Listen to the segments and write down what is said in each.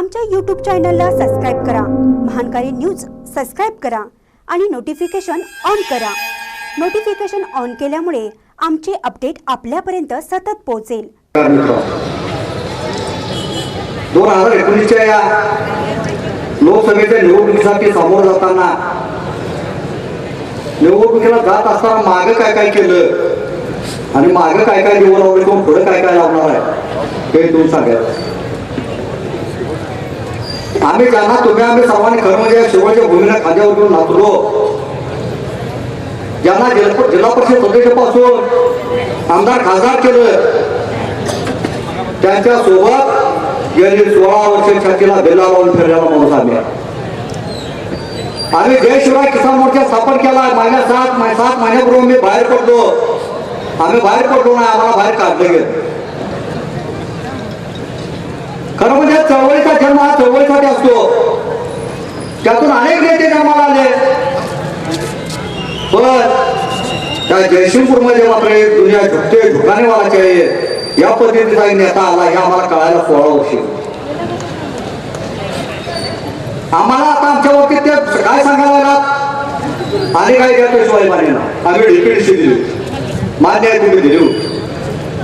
आमच्या यूट्यूब चॅनलला सबस्क्राईब करा. महानकारी न्यूज सबस्क्राईब करा आणि नोटिफिकेशन ऑन करा. नोटिफिकेशन ऑन केल्यामुळे आमचे अपडेट आपल्यापर्यंत सतत पोहोचेल. दोन हजार एकोणीसच्या या लोकसभेच्या निवडणुकीसाठी समोर जाताना निवडणुकीला जात असताना मागं काय काय केलं? आणि मागं काय काय निवड लावली पुढे काय काय लावणार आहे? हे तुम्ही सांगायचं आम्ही ज्यांना तुम्ही आम्ही सर्वांनी कर्मजय म्हणजे शेवटच्या भूमीला खांद्यावर घेऊन नाचलो. ज्यांना जिल्हा जिल्हा परिषद सदस्यापासून आमदार खासदार केलं त्यांच्यासोबत गेली सोळा वर्ष छातीला बेला लावून फिरलेला माणूस आम्ही आम्ही जय किसान मोर्चा स्थापन केला. महिन्या सात सात महिन्यापूर्वी मी बाहेर पडलो. आम्ही बाहेर पडलो नाही आम्हाला बाहेर काढलं गेलं. खरं म्हणजे चळवळीचा जन्म हा चळवळीसाठी असतो. त्यातून अनेक नेते जन्माला आले. पण त्या जयसिंगपूरमध्ये मात्र एक दुनिया झुकते झुकाने वाला चाहिए या पद्धतीचा नेता आला हे आम्हाला कळायला सोळा वर्षी. आम्हाला आता आमच्या बाबतीत ते काय सांगायला लागलात? आणि काय देतो शिवाय आम्ही डीपीडीसी दिली. मान्य आहे तुम्ही दिली.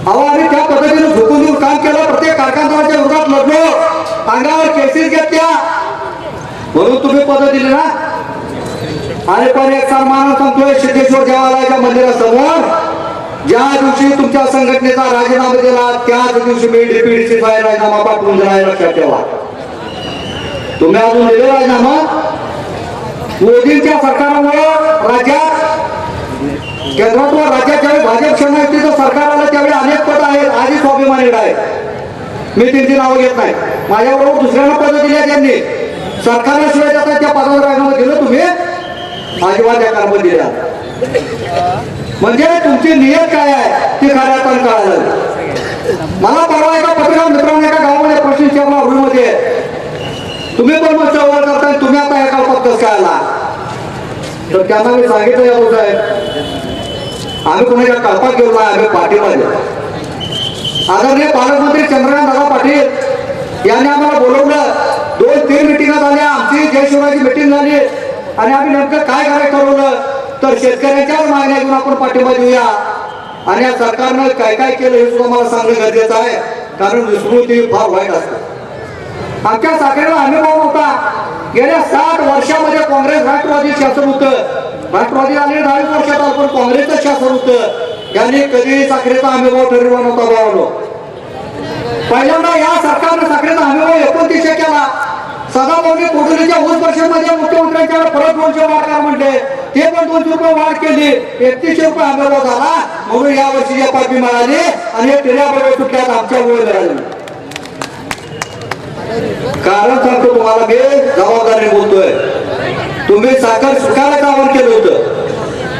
अहो आम्ही त्या पद्धतीने झोकून देऊन काम केलं. प्रत्येक कारखानदाराच्या विरोधात लढलो अंगावर केसेस घेतल्या. म्हणून तुम्ही पद दिली ना? आणि पण एक सन्मान सांगतोय सिद्धेश्वर देवालयाच्या मंदिरासमोर ज्या दिवशी तुमच्या संघटनेचा राजीनामा दिला त्याच दिवशी मी डीपीडीसी राजीनामा पाठवून दिला लक्षात ठेवा. तुम्ही अजून दिले राजीनामा? मोदींच्या सरकारामुळे राज्यात केंद्रात व राज्यात ज्यावेळी भाजप सेनायुतीचं सरकार आलं त्यावेळी अनेक पद आहेत आधी स्वाभिमानी आहे मी त्यांची नावं घेत नाही. माझ्याबरोबर दुसऱ्यांना पद दिली त्यांनी सरकारला शिवाय जातात त्या पदावर राजीनामा दिलं तुम्ही? अजिबात या कामात दिला. म्हणजे तुमची नियत काय आहे? ते खऱ्या पण कळालं मला परवा एका पत्रकार मित्रांना एका गावामध्ये प्रश्न विचारला रुईमध्ये तुम्ही पण मग चळवळ करताय? तुम्ही आता एका पत्कस काय आला? तर त्यांना मी सांगितलं यादव आहे आम्ही कोणाच्या कल्पात गेलो नाही आम्ही पाठीमध्ये आदरणीय पालकमंत्री चंद्रकांत दादा पाटील यांनी आम्हाला बोलवलं. दोन तीन मिटिंगा झाल्या. आमची जय शिवराची मिटिंग झाली. आणि आम्ही नेमकं काय करायचं ठरवलं? तर शेतकऱ्यांच्यावर मागण्या घेऊन आपण पाठिंबा देऊया. आणि या सरकारनं काय काय केलं हे सुद्धा मला सांगणं गरजेचं आहे. कारण विस्मृती फार वाईट असते. आमच्या साखरेला अनुभव होता गेल्या साठ वर्षामध्ये काँग्रेस राष्ट्रवादी शासन होतं. राष्ट्रवादी आले दहावीस वर्षात आपण पण काँग्रेसचं शासन होतं. यांनी कधीही साखरेचा अनुभव ठरविला नव्हता बोलावलो पहिल्यांदा या सरकारनं साखरेचा अनुभव एकोणतीसशे केला. सदाभाऊनी कोठडीच्या ऊस परिषदमध्ये मुख्यमंत्र्यांच्या परत दोनशे वाढ करा म्हणले. ते पण दोनशे रुपये वाढ केली. एकतीसशे रुपये अनुभव झाला. म्हणून या वर्षी या पाठी मिळाली आणि हे तिऱ्या बरोबर सुटल्यात आमच्या वेळ मिळाली कारण सांगतो तुम्हाला मी जबाबदारी बोलतोय. तुम्ही साखर सुकाराचं आवाहन केलं होतं.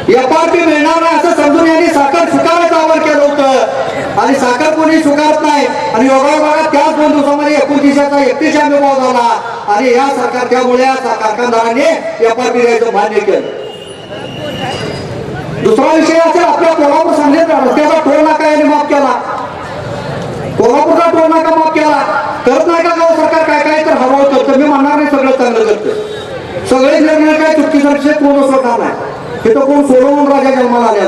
एफआरपी मिळणार नाही असं समजून यांनी साखर सुकाराचं आवाहन केलं होतं. आणि साखर कोणी स्वीकारत नाही. आणि योगायोगात त्याच दोन दिवसामध्ये एकोणतीसचा एकतीसशे अनुभव झाला. आणि या सरकार त्यामुळे या कारखानदारांनी एफआरपी द्यायचं मान्य केलं. दुसरा विषय असेल आपल्या कोल्हापूर सांगलीत रस्त्याचा टोल नाका यांनी माफ केला. कोल्हापूरचा टोल नाका माफ केला. करत नाही का गाव सरकार? काय काय तर हवं करतं मी म्हणणार नाही सगळं चांगलं करतं सगळे निर्णय काय चुकीचा विषय कोण असं नाही. तिथं कोण सोलोमन राजा जन्माला आल्या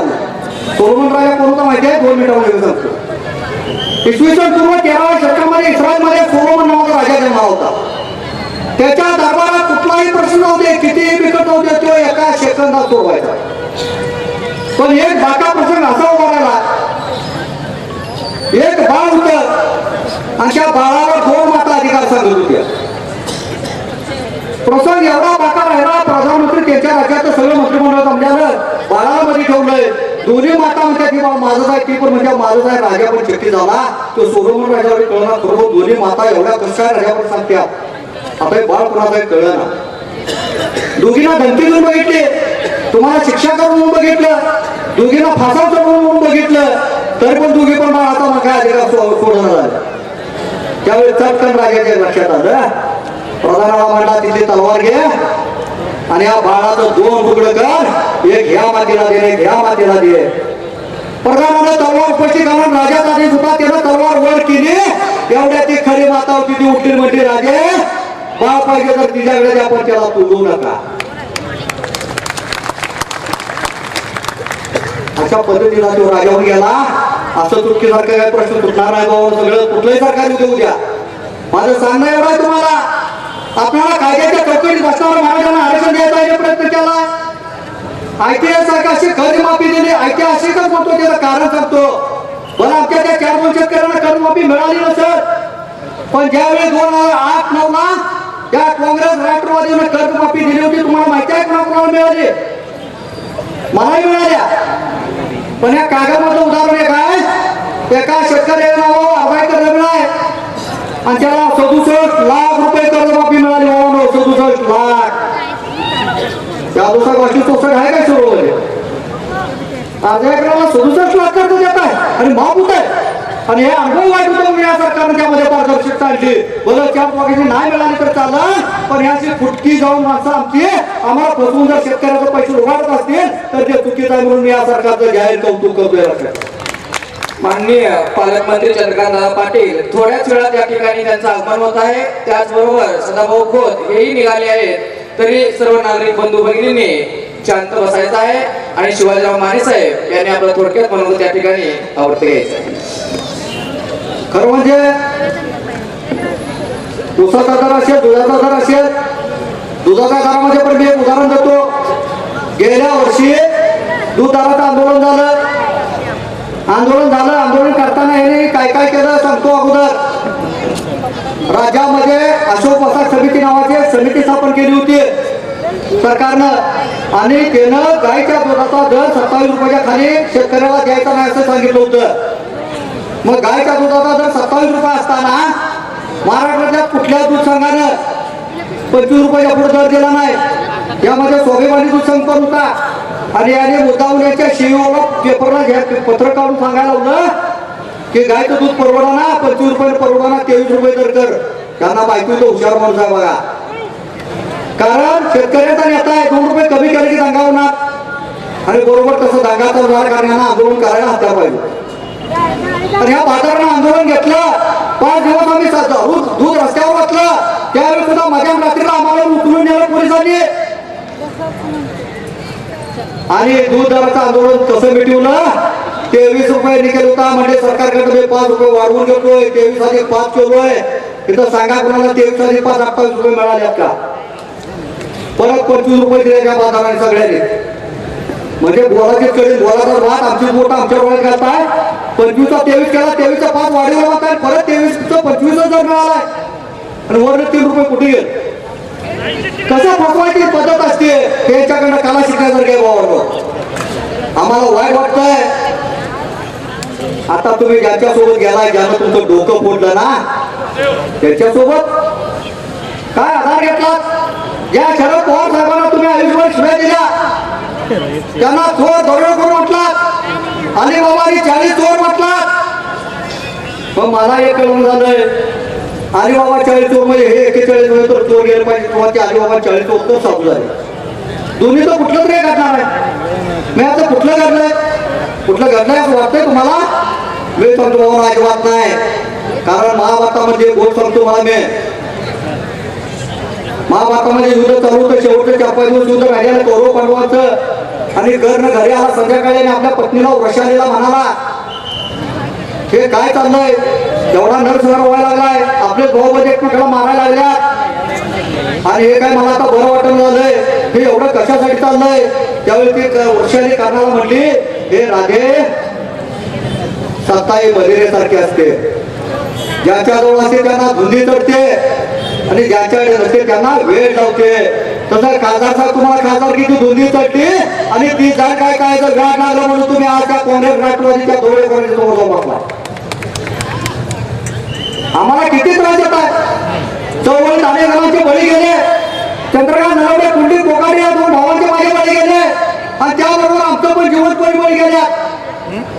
सोलोमन राजा कोणता माहिती आहे? दोन मिनिटामध्ये सांगतो इसवी सन पूर्व तेराव्या शतकामध्ये इस्रायलमध्ये सोलोमन नावाचा राजा जन्माला होता. त्याच्या दरबारात कुठलाही प्रश्न नव्हते कितीही बिकट नव्हते तो एका सेकंदात सोडवायचा. पण एक बाका प्रसंग असा उभा राहिला. एक बाळ होत आणि त्या बाळाला दोन माता अधिकार सांगत होत्या. प्रसंग एवढा बाका राहिला प्रधानमंत्री त्यांच्या राज्यात सगळं मंत्रिमंडळ जमल्यानं बाळामध्ये ठेवलंय दोन्ही माता म्हणतात की बाबा माझंच आहे ती पण म्हणजे माझं आहे राजा पण शेती झाला. तो सोलोमन राजावर कळणार खरोखर दोन्ही माता एवढ्या कशा राजावर सांगत्या? आता हे बाळ कुणाचा कळलं ना दोघींना धमकी देऊन बघितले. तुम्हाला शिक्षा करून म्हणून बघितलं. दोघींना फासावचं म्हणून बघितलं. तरी पण दोघी पण बाळ आता मग काय अधिकार सो- सोडणार त्यावेळी चटकन राजाच्या लक्षात आलं प्रधानाला म्हणला तिथे तलवार घे. आणि या बाळाचं दोन तुकडं कर. एक ह्या मातीला दे एक ह्या मातीला दे. प्रधानानं तलवार उपस्थित घालून राजाचा आदेश होता त्यानं तलवार वर केली. एवढ्या ती खरी माता होती ती उठली म्हणजे राजे बाळ पाहिजे तर तिच्याकडे आपण त्याला तुडू नका. अशा पद्धतीला तो राजावर गेला. असं तुटकीसारखं काय प्रश्न तुटणार नाही बाबा. सगळं कुठलंही सरकार येऊ द्या माझं सांगणं एवढं तुम्हाला. आपल्याला कायद्याच्या चौकटीत बसणाऱ्या महाराजांना आरक्षण द्यायचा आहे प्रयत्न केला? ऐतिहासिक कर्ज माफी दिली. ऐतिहासिकच म्हणतो त्याचं कारण सांगतो. पण आमच्या त्या चार दोन शेतकऱ्यांना कर्जमाफी मिळाली नसत पण ज्यावेळी दोन हजार आठ नऊ ला त्या काँग्रेस राष्ट्रवादीने कर्जमाफी दिली होती तुम्हाला माहिती आहे कुणा मिळाली? मलाही मिळाल्या. पण या कागदमधलं उदाहरण आहे. काय एका शेतकऱ्याला नाव अर्धा एकर जमीन आहे आणि त्याला सदुसष्ट लाख रुपये कर्जमाफी मिळाली बाबांनो सदुसष्ट लाख त्या दुसऱ्या गोष्टी सोसायटी आहे काय सुरू अर्ध्या एकराला सदुसष्ट लाख कर्ज देत आहे आणि माफ होत आहे आणि हे अनुभव वाईट होतो या सरकारने त्यामध्ये पारदर्शकता आणली. बरं त्या वगैरे नाही मिळाली तर चालला पण याची फुटकी जाऊन माणसं आमची आम्हाला फसवून जर शेतकऱ्याचे पैसे उघडत असतील तर ते चुकीचं आहे म्हणून मी या सरकारचं जाहीर कौतुक करतोय लक्षात माननीय पालकमंत्री चंद्रकांत पाटील थोड्याच वेळात या ठिकाणी त्यांचं आगमन होत आहे. त्याचबरोबर सदाभाऊ खोत हेही निघाले आहेत. तरी सर्व नागरिक बंधू भगिनींनी शांत बसायचं आहे. आणि शिवाजीराव माने साहेब यांनी आपलं थोडक्यात म्हणून त्या ठिकाणी आवडते घ्यायचं आहे. खरं म्हणजे ऊसाचा दर असेल दुधाचा दर असेल दुधाच्या दरामध्ये पण मी एक उदाहरण देतो. गेल्या वर्षी दूध दराचं आंदोलन झालं. आंदोलन झालं आंदोलन करताना यांनी काय काय केलं सांगतो अगोदर. राज्यामध्ये अशोक प्रसाद समिती नावाची समिती स्थापन केली होती. सरकारनं. आणि त्यानं गायच्या दुधाचा दर सत्तावीस रुपयाच्या खाली शेतकऱ्याला द्यायचा नाही असं सांगितलं होतं. मग गायच्या दुधाचा जर सत्तावीस रुपये असताना महाराष्ट्रातल्या कुठल्या दूध संघानं पंचवीस रुपयाच्या पुढे दर दिला नाही? यामध्ये स्वाभिमानी दूध संघ पण होता. आणि याने मुद्दाहून याच्या पेपरला घ्या पत्र काढून सांगायला लावलं की गायचं दूध परवडा ना पंचवीस रुपये परवडा ना तेवीस रुपये दर कर. त्यांना माहिती होतं हुशार माणूस आहे बघा. कारण शेतकऱ्याचा नेता आहे दोन रुपये कमी केले की दंगा होणार. आणि बरोबर तसं दंगाचा उदाहरण कारण यांना आंदोलन करायला हत्या पाहिजे. तर ह्या बाजारानं आंदोलन घेतलं. पाच दिवस आम्ही दूध रस्त्यावर घातलं त्यावेळी सुद्धा मध्यान रात्रीला आम्हाला उचलून नेलं पोलिसांनी. आणि दूध दराचं आंदोलन कसं मिटवलं? तेवीस रुपये निघेल होता. म्हणजे सरकारकडे तुम्ही पाच रुपये वाढवून घेतोय. तेवीस आधी पाच केलोय. तिथं सांगा कोणाला तेवीस आधी पाच अठ्ठावीस रुपये मिळाले का परत पंचवीस रुपये दिले त्या बाजाराने सगळ्यांनी. म्हणजे बोलाचे कडे बोलाचा भात आमची बोट आमच्या डोळ्यात घालताय. पंचवीसचा तेवीस केला तेवीसचा पाच वाढीला होता परत तेवीसचा पंचवीस जर मिळालाय आणि वर तीन रुपये कुठे गेले? कसं फसवायची पद्धत असते त्यांच्याकडनं कला शिकण्यासारखे बाबा आम्हाला वाईट वाटतंय. आता तुम्ही ज्याच्या सोबत गेलाय ज्यानं तुमचं डोकं फोडलं ना त्याच्यासोबत काय आधार घेतला? ज्या शरद पवार साहेबांना तुम्ही आयुष्यभर शिव्या दिल्या त्यांना चोर करून म्हटलात अलिबाबानी चाळीस चोर म्हटलात. मग मला एक कळून झालंय. अलिबाबा चाळीस चोर म्हणजे हे एकेचाळीस वेळ म्हणजे तर चोर गेले पाहिजे. किंवा ते बाबा चाळीस चोर तर साधू झाले दोन्ही तर कुठलं तरी करणार आहे. मी आता कुठलं घडलंय? कुठलं घडलंय असं वाटतंय तुम्हाला? मी सांगतो बाबा अजिबात नाही. कारण महाभारतामध्ये म्हणजे गोष्ट सांगतो मला मी. महाभारतामध्ये म्हणजे युद्ध चालू होतं शेवटचं चार पाच दिवस युद्ध राहिलेलं कौरव पांडवांचं. आणि घरनं घरी आला संध्याकाळी आणि आपल्या पत्नीला वृषालीला म्हणाला हे काय चाललंय? एवढा नरसंहार व्हायला लागलाय. आपले भाऊ म्हणजे एकमेकाला मारायला लागल्या. आणि हे काय मला आता बरं वाटून झालंय हे एवढं कशासाठी चाललंय? त्यावेळी ती क- वृषाली म्हटली म्हणली हे राधे सत्ता ही मलेरियासारखी असते. ज्याच्याजवळ असते त्यांना धुंदी चढते आणि ज्याच्या असते त्यांना वेळ लावते तसं खासदार साहेब तुम्हाला खासदार किती धुंदी चढली आणि ती जाण काय काय जर गाठ लागलं म्हणून तुम्ही आज त्या काँग्रेस राष्ट्रवादीच्या धोळे समोर जाऊन बसला. आम्हाला किती त्रास देत आहे चौवळ ठाणे जणांचे बळी गेले. चंद्रकांत नरवडे कुंडी कोकाडे या दोन भावांचे माझे बळी गेले. आणि त्याबरोबर आमचं पण जीवन पण बळी गेल्या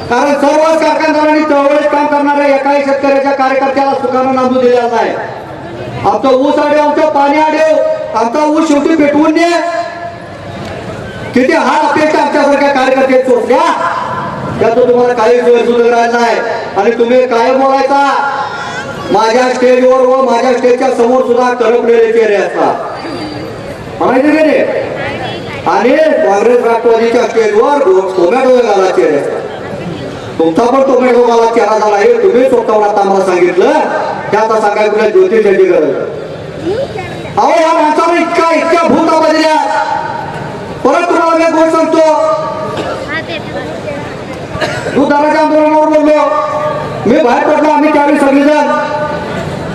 कारण सर्व कारखानदारांनी चळवळीत काम करणाऱ्या एकाही शेतकऱ्याच्या कार्यकर्त्याला सुखानं नांदू दिलेला नाही. आमचं ऊस आडे आमचं पाणी आडे आमचा ऊस शेवटी पेटवून दे. किती हा अपेक्षा आमच्यासारख्या कार्यकर्ते चोचल्या त्यातून तुम्हाला काही सोय सुद्धा राहिला नाही. आणि तुम्ही काय बोलायचा? माझ्या स्टेजवर व माझ्या स्टेजच्या समोर सुद्धा करपलेले चेहरे असतात. म्हणायचे की नाही? आणि काँग्रेस राष्ट्रवादीच्या स्टेजवर टोमॅटो घाला चेहरे असतात. तुमचा पण टोमॅटो मला चेहरा झाला आहे तुम्ही स्वतःवर आता मला सांगितलं. त्या आता सांगाय तुला ज्योतिषाची गरज अहो या माणसावर इतका इतक्या भूता बदल्या परत तुम्हाला मी एक गोष्ट सांगतो. दुधाराच्या आंदोलनावर बोललो. मी बाहेर पडलो आम्ही त्यावेळी सगळेजण.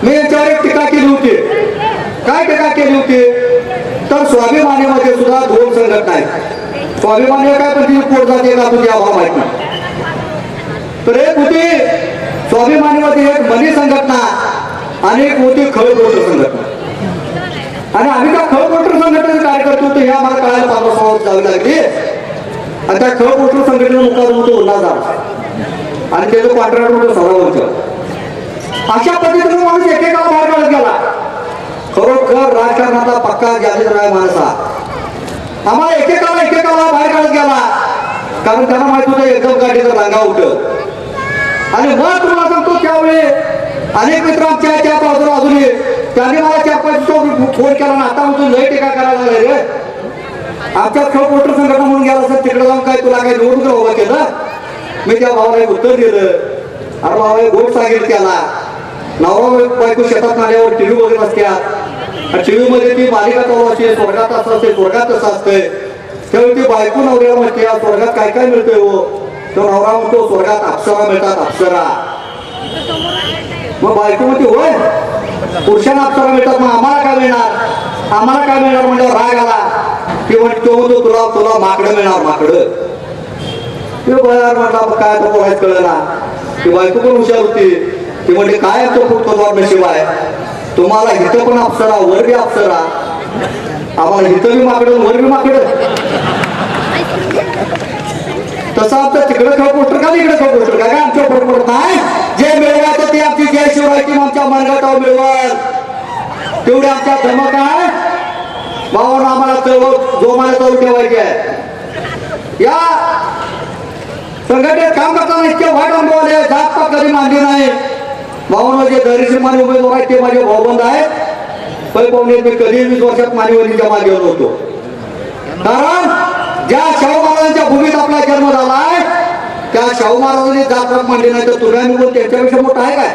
मी यांच्यावर एक टीका केली होती. काय टीका केली होती? तर स्वाभिमानीमध्ये सुद्धा दोन संघटना आहेत. स्वाभिमानी काय पण पोट जाते का तुझी अभाव माहिती तर एक होती स्वाभिमानीमध्ये एक मनी संघटना आणि एक होती खळकोटर संघटना आणि आम्ही त्या खळकोटर म्हणतो कार्यकर्ते होतो हे आम्हाला कळायला पावसावर जावी लागली आणि त्या खळकोटर संघटनेचा मुकाबला होतो उल्हासदार आणि त्याचं कॉन्ट्रॅक्ट होतं सदावरचं अशा पद्धतीने माणूस एकेकाला बाहेर काढत गेला. खरोखर राजकारणाचा पक्का जाहीरराय माणसा आम्हाला एकेकाला एकेकाला बाहेर काढत गेला. कारण त्यांना माहीत होतं एकदम गाडीचं रांगा उठत आणि मग तुम्हाला सांगतो त्यावेळी अनेक मित्र आमच्या त्या बाजूला अजूनही त्यांनी मला त्या पाच फोन केला ना आता म्हणतो लय टीका करायला लागले रे. आमच्या खेळ मोटर संघटना म्हणून गेला असेल तिकडे जाऊन काय तुला काय निवडणूक उभा केलं मी त्या भावाला उत्तर दिलं. अरे भावा गोड सांगेल त्याला. नवरा बायको शेतात नाल्यावर टीव्ही वगैरे असत्या. टीव्ही मध्ये ती मालिका चालू असते स्वर्गात असं असते स्वर्गात असं असतंय त्यावेळी ती बायको नवऱ्याला म्हणते स्वर्गात काय काय मिळतंय हो? तो नवरा म्हणतो स्वर्गात अप्सरा मिळतात अप्सरा. मग बायको म्हणते होय? पुरुषांना अप्सरा मिळतात मग आम्हाला काय मिळणार? आम्हाला काय मिळणार? म्हणजे राग आला. ते म्हणते तो तुला तुला माकडं मिळणार माकडं. ते बयार म्हटला काय आता बोलायचं कळलं ना ती बायको पण हुशार होती. ती म्हणजे काय तो फुटतो नशीब आहे? तुम्हाला हिथं पण अप्सरा वर बी अप्सरा. आम्हाला हिथं बी माकडं वर बी माकडं. तसं आमचं तिकडे खेळ पोस्टर का इकडे खेळ पोस्टर? का काय आमच्या पोट पडत नाही जे मिळवायचं ते आमची जय शिवरायची आमच्या मनगटावर मिळवा तेवढे आमच्या धमक आहे भावानं आम्हाला चळवळ जोमाने चालू ठेवायची आहे या. संघटनेत काम करताना इतके वाईट अनुभव आले जात पात कधी मानली नाही. भावानं जे धैर्यशील उमेदवार आहेत ते माझे भाऊबंद आहेत. पै पाहुणे मी कधी वीस वर्षात मानेवरीच्या मागे होतो. कारण ज्या शाहू महाराजांच्या भूमीत आपला जन्म झालाय त्या शाहू महाराजांनी जातपात मांडली नाही तर तुला निघून त्यांच्यापेक्षा मोठा आहे काय?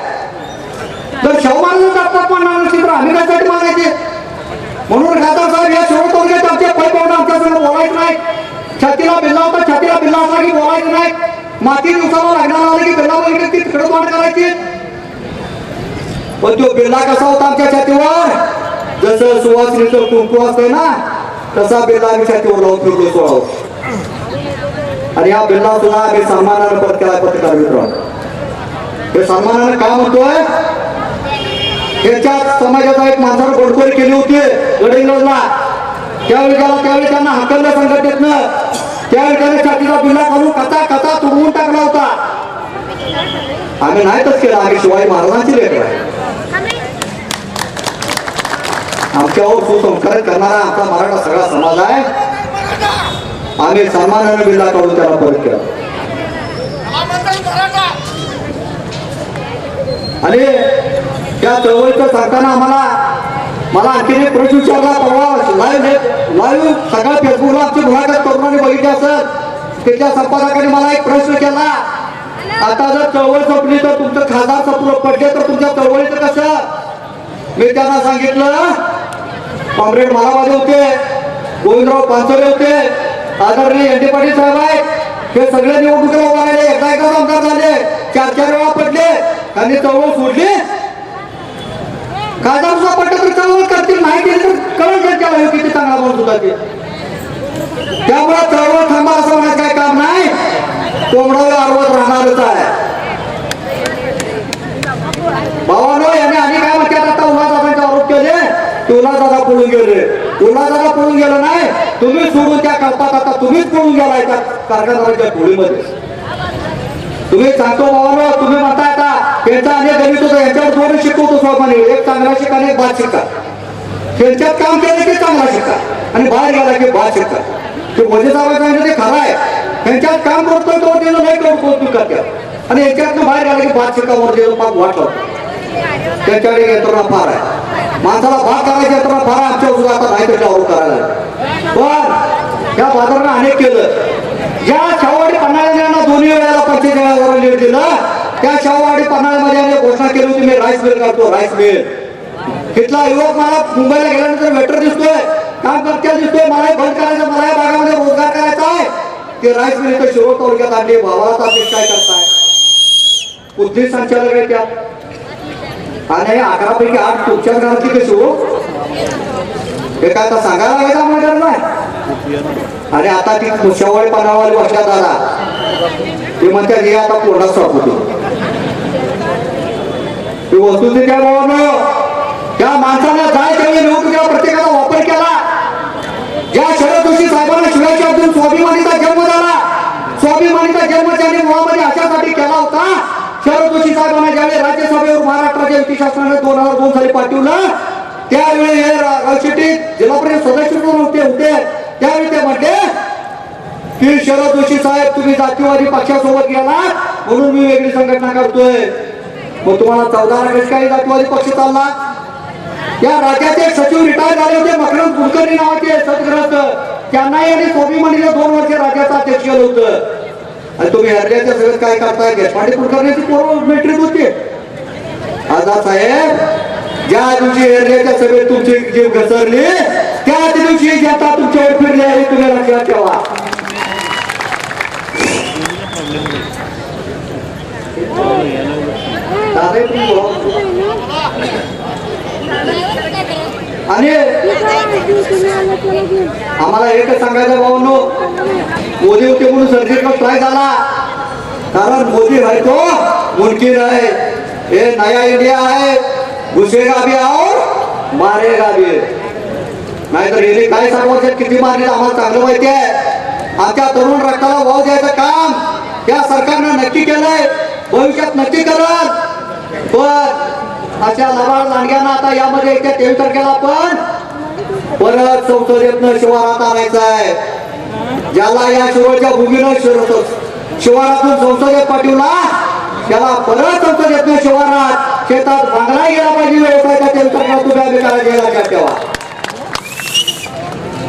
तर शाहू महाराजांनी जातपात मांडणार नसली तर आम्ही त्यासाठी मागायचे? म्हणून खासदार साहेब या सर्व तालुक्यात आमचे पै पाहुणे आमच्या बोलायचं नाही. छातीला बिल्ला होता छातीला बिल्ला असला की बोलायचं नाही. माती दिवसाला लागणार आलं की बिल्ला वगैरे ती तिकडे तोंड करायची. पण तो बिल्ला कसा होता आमच्या छातीवर? जसं सुवासिनीचं कुंकू असतंय ना तसा बिल्ला आम्ही छातीवर लावून फिरलो सोळा आणि हा बिल्ला सुद्धा आम्ही सन्मानानं पद केला पत्रकार मित्र हे सन्मानानं का म्हणतोय? याच्यात समाजाचा एक माणसानं गोडखोरी केली होती गडिंग्लजला त्यावेळी त्याला त्यावेळी त्यांना हाकललं संघटनेतनं. त्यावेळी त्याने छातीचा बिल्ला घालून कथा कथा तुडवून टाकला होता. आम्ही नाही तस केलं आम्ही शिवाजी महाराजांची लेकर आमच्यावर सुसंस्कार करणारा आमचा मराठा सगळा समाज आहे. आम्ही सन्मानाने बिल्ला काढून त्याला परत केला. आणि त्या चळवळीचं सांगताना आम्हाला मला आणखी एक प्रश्न विचारला परवा लाईव्ह लाईव्ह सगळ्या फेसबुकला आमची मुलाखत तरुणांनी बघितली असत त्याच्या संपादकाने मला एक प्रश्न केला आता जर चळवळ संपली तर तुमचं खासदार संपलं पडले तर तुमच्या चळवळीचं कसं? मी त्यांना सांगितलं कॉम्रेड मालावाले होते गोविंदराव पानसरे होते आदरणीय एन डी पाटील साहेब आहेत हे सगळे निवडणुकीला उभा राहिले एकदा एकदा आमदार झाले चार चार वेळा पडले त्यांनी चळवळ सोडली खासदार सुद्धा पडलं तर चळवळ करतील नाही केली तर कळत जनतेला हे किती चांगला बोलत होता ते त्यामुळे चळवळ थांबा असं म्हणायचं काय काम नाही. कोंबडावर आरवत राहणारच आहे. भावानो याने आणि काय म्हणतात आता उल्हादादांचे आरोप केले. की उल्हादादा पळून गेले. उल्हादादा पळून गेलो नाही. तुम्ही सोडून त्या कल्पात आता तुम्हीच पळून गेलाय त्या कारखानदाराच्या टोळीमध्ये तुम्ही सांगतो बाबा तुम्ही म्हणता आता त्यांचा अनेक गणित होतं यांच्यावर दोन शिकवतो स्वामाने एक चांगला शिका आणि एक बाद शिका. त्यांच्यात काम केलं की चांगला शिका. आणि बाहेर गेला की बाद शिका. ते मोदी साहेबांचं म्हणजे ते खरं आहे. त्यांच्यात काम करतोय तो त्याचं नाही करून कौतुक करतात आणि याच्यातनं बाहेर गेला की बाद शिका वर त्याचं पाक वाटलं लावतो त्याच्याकडे यंत्रणा फार आहे. माणसाला भाग करायची यंत्रणा फार आमच्या सुद्धा आता नाही त्याच्यावर करायला पण त्या बाजारानं अनेक केलं. ज्या दोन्ही वेळेला पंचेचाळीस हजार लीड दिला. त्या शाहवाडी पन्हाळमध्ये आम्ही घोषणा केली होती मी राईस मिल काढतो राईस मिल. तिथला युवक मला मुंबईला गेल्यानंतर वेटर दिसतोय काम करत्या दिसतोय मला बंद करायचं मला या भागामध्ये रोजगार करायचा आहे. ते राईस मिल इथं शिरोळ तालुक्यात आणली भावाला अध्यक्ष काय करताय? बुद्धी संचालक आहे त्या. आणि अकरा पैकी आठ तुमच्या घरातली कशी हो हे काय आता सांगायला लागायचं आम्हाला? नाही आणि आता ती खुशावळ पानावाली बसल्या दादा ते म्हणतात हे आता पूर्ण स्टॉप होतो. ते वस्तू त्या भावानं त्या माणसाला जाय त्यावेळी निवडणुकीला प्रत्येकाला वापर केला. ज्या शरद जोशी साहेबांना शिवाजी अब्दुल स्वाभिमानीचा जन्म झाला स्वाभिमानीचा जन्म त्यांनी मुळामध्ये अशासाठी केला होता शरद जोशी साहेबांना ज्यावेळी राज्यसभेवर महाराष्ट्राच्या युती शासनाने दोन हजार दोन साली पाठवलं त्यावेळी हे रा- राव जिल्हा परिषद सदस्य होते होते. त्यावेळी ते म्हणते की शरद जोशी साहेब तुम्ही जातीवादी पक्षासोबत गेला म्हणून मी वेगळी संघटना करतोय. मग तुम्हाला चौदा कशी काही जातीवादी पक्ष चालला? या राज्याचे सचिव रिटायर झाले होते मकरंद कुलकर्णी नावाचे सदग्रस्त. त्यांनाही आणि स्वाभिमानीला दोन वर्ष राज्याचं अध्यक्ष केलं होतं. आणि तुम्ही हरल्याच्या सगळं काय करताय? देशपांडे कुलकर्णीची पूर्व मेट्रिक होती. आझाद साहेब ज्या दिवशी एरियाच्या सभेत तुमची जीव घसरली त्या दिवशी जनता तुमच्यावर फिरली आहे हे तुम्ही लक्षात ठेवा दादा, तुम्ही बोला. आणि आम्हाला एकच सांगायचं भाऊ नो मोदी होते म्हणून सर्जिकल ट्राय झाला. कारण मोदी आहे तो मुमकिन आहे. हे नया इंडिया आहे. घुसेगा भी और मारेगा भी. नाहीतर हिने काय सांगू किती मारले आम्हाला चांगलं माहिती आहे. आमच्या तरुण रक्ताला वाव द्यायचं काम या सरकारनं नक्की केलंय. भविष्यात नक्की करत पण अशा लबाड लांडग्यांना आता यामध्ये येत्या तेवीस तारखेला पण परत संसदेतनं शिवारात आणायचा आहे. ज्याला या शिवाच्या भूमीनं शिरत शिवारातून संसदेत पाठवला त्याला परत संसदेतनं शिवारात शेतात बांगला गेला पाहिजे व्यवसायाच्या तेवीस तारखेला तुम्ही आम्ही करायला लक्षात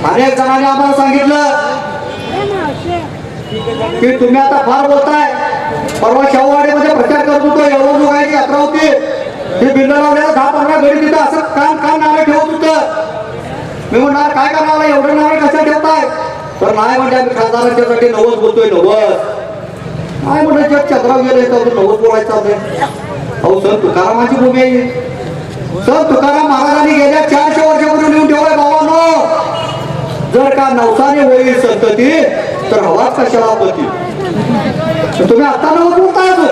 अनेक जणांनी आम्हाला सांगितलं की तुम्ही आता फार बोलताय. परवा शाहूवाडीमध्ये प्रचार करत होतो एवढं लोकांची यात्रा होती. हे बिल्ल लावल्याला दहा पंधरा घरी तिथं असं काम काम नावे ठेवत होतं. मी म्हणणार काय करणार एवढं नावे कसं ठेवताय? तर नाही म्हणजे आम्ही खासदारांच्यासाठी नवस बोलतोय नवस. नाही म्हणत जग चंद्राव गेले तर नवस बोलायचं चाललंय अहो सर तुकारामाची भूमी आहे. सर तुकाराम महाराजांनी गेल्या चारशे वर्षापूर्वी लिहून ठेवलाय भावानो जर का नवसाने होईल संतती तर हवाच कशाला होती तुम्ही आता नव्हत बोलताय अजून.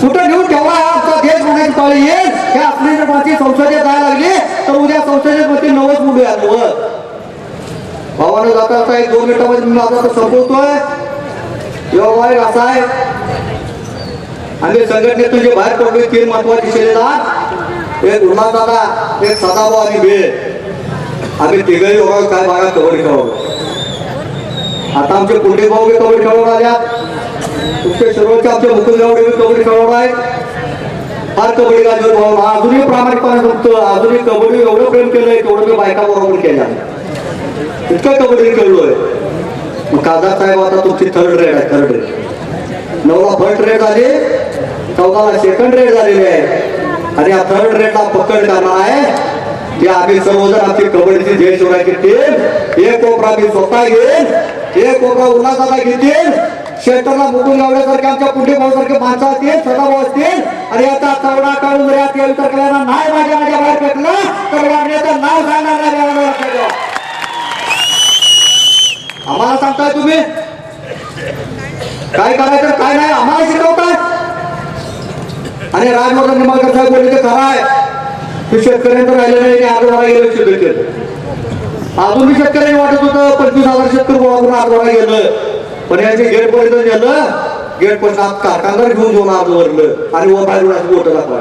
कुठं घेऊन ठेवला आमचा देश म्हणायची पाळी. येईल हे आपली जर माझी संसदेत जायला लागली तर उद्या संसदेत मध्ये नवच बोलूया नवं भावानं जाता जाता एक दोन मिनिटामध्ये मी माझा तर संपवतोय. योगाय असा आहे. आम्ही संघटनेतून जे बाहेर पडलोय तीन महत्त्वाचे शिलेदार. एक उर्मा दादा एक सदाभाऊ आणि वेळ आम्ही तिघही योगा काय भागात कबड्डी खेळवलो आता आमचे कुंडे भाऊ बी कबड्डी खेळवून आल्या तुमचे सर्वचे आमचे मुकुल गावडे कबड्डी खेळवून आहे फार कबड्डी गाजवत भाऊ. अजूनही प्रामाणिकपणे सांगतो अजूनही कबड्डी एवढं प्रेम केलंय तेवढं मी बायका बरोबर केलं इतकं कबड्डी खेळलोय मग काजा साहेब आता तुमची थर्ड रेड आहे थर्ड रेड नवला फर्स्ट रेड झाली चौदाला सेकंड रेड झालेली आहे. आणि या थर्ड रेडला पकड करणार आहे. ते आम्ही सर्वजण आमची कबड्डीची जय शिवरायची टीम एक कोपरा मी स्वतः घेईन. एक कोपरा उल्हासाला घेतील. शेतरला मुकून लावल्यासारखे आमच्या पुढे भाऊसारखे माणसं असतील सदाभाऊ असतील. आणि याचा चौदा काढून जर या तेवीस तारखेला नाही माझ्या माझ्या बाहेर फेकलं तर वाढण्याचं नाव सांगणार नाही आम्हाला सांगताय तुम्ही? काय करायचं काय नाही आम्हाला शिकवताय. आणि राजवर्धन निंबाळकर साहेब बोलले ते खरं आहे. तू शेतकऱ्यांचं राहिलं नाही आणि आजोबा गेलं शिकवतील अजून बी शेतकऱ्यांनी वाटत होतं पंचवीस हजार शेतकरी गोळा करून आजोबा गेलं. पण याचे गेट पर्यंत गेलं. गेट पर्यंत आत कारखानदार घेऊन घेऊन आज वरलं. आणि वर बाहेर असं बोट दाखवा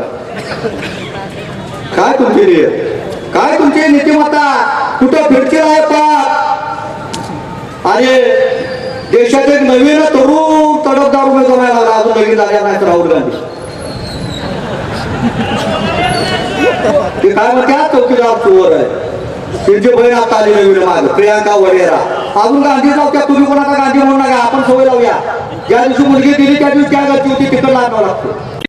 काय तुमची रे? काय तुमची नीतिमत्ता? कुठं फिरची आहे पा आणि देशात एक नवीन तरुण तडफदार उमेदवार यायला लागला अजून नवीन झाल्या नाही राहुल गांधी. ते काय म्हणतात? चौकीदार चोर आहे. त्यांची बहीण आता आली नवीन माग. प्रियांका वडेरा अजून गांधी लावत्या तुम्ही कोणाचा गांधी म्हणू नका आपण सवय लावूया. ज्या दिवशी मुलगी दिली त्या दिवशी काय गरजी होती तिकडं लागणार लागतो.